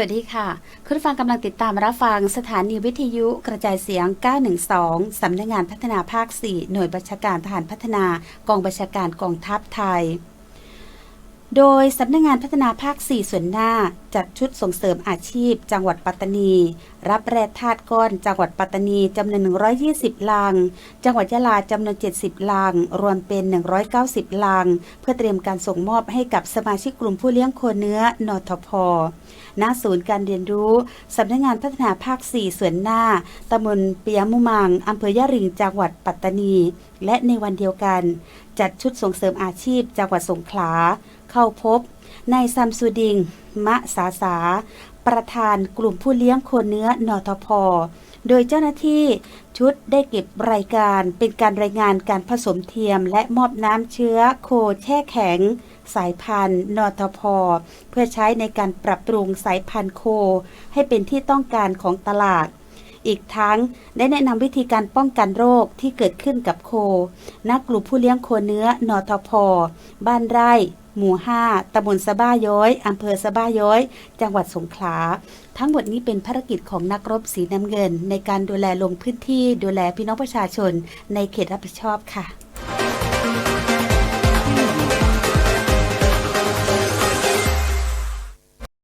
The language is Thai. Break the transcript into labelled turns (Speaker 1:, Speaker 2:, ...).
Speaker 1: วัสดีค่ะ คุณฟังกำลังติดตามรับฟังสถานีวิทยุกระจายเสียง 912 สำนักงานพัฒนาภาค 4 หน่วยบัญชาการทหารพัฒนากองบัญชาการกองทัพไทย โดยสำนักงงานพัฒนาภาค 4 ส่วนหน้า จัดชุดส่งเสริมอาชีพ จังหวัดปัตตานี รับแร่ธาตุก้อนจังหวัดปัตตานีจำนวน 120 ลัง จังหวัดยะลาจำนวน 70 ลัง รวมเป็น 190 ลัง เพื่อเตรียมการส่งมอบให้กับสมาชิกกลุ่มผู้เลี้ยงโคเนื้อนทพณศูนย์การเรียนรู้สำนักงานพัฒนาภาค 4 ส่วนหน้าตำบลเปียมุมังอำเภอยะริงจังหวัดปัตตานี และในวันเดียวกัน จัดชุดส่งเสริมอาชีพจังหวัดสงขลา เข้าพบนายซัมซูดิง มะสาสา ประธานกลุ่มผู้เลี้ยงโคเนื้อนทพโดยเจ้าหน้าที่ชุดได้เก็บรายการเป็นการรายงานการผสมเทียม และมอบน้ำเชื้อโคแช่แข็ง สายพันธุ์นทพเพื่อใช้ในการปรับปรุงสายพันธุ์โค ให้เป็นที่ต้องการของตลาด อีกทั้งได้แนะนำวิธีการป้องกันโรคที่เกิดขึ้นกับโคนักกลุ่มผู้เลี้ยงโคเนื้อนทพบ้านไร่ หมู่ 5ตำบลสะบ้าย้อยอำเภอสะบ้าย้อย จังหวัดสงขลา ทั้งหมดนี้เป็นภารกิจของนักรบสีน้ำเงิน ในการดูแลลงพื้นที่ดูแลพี่น้องประชาชนในเขตรับผิดชอบค่ะ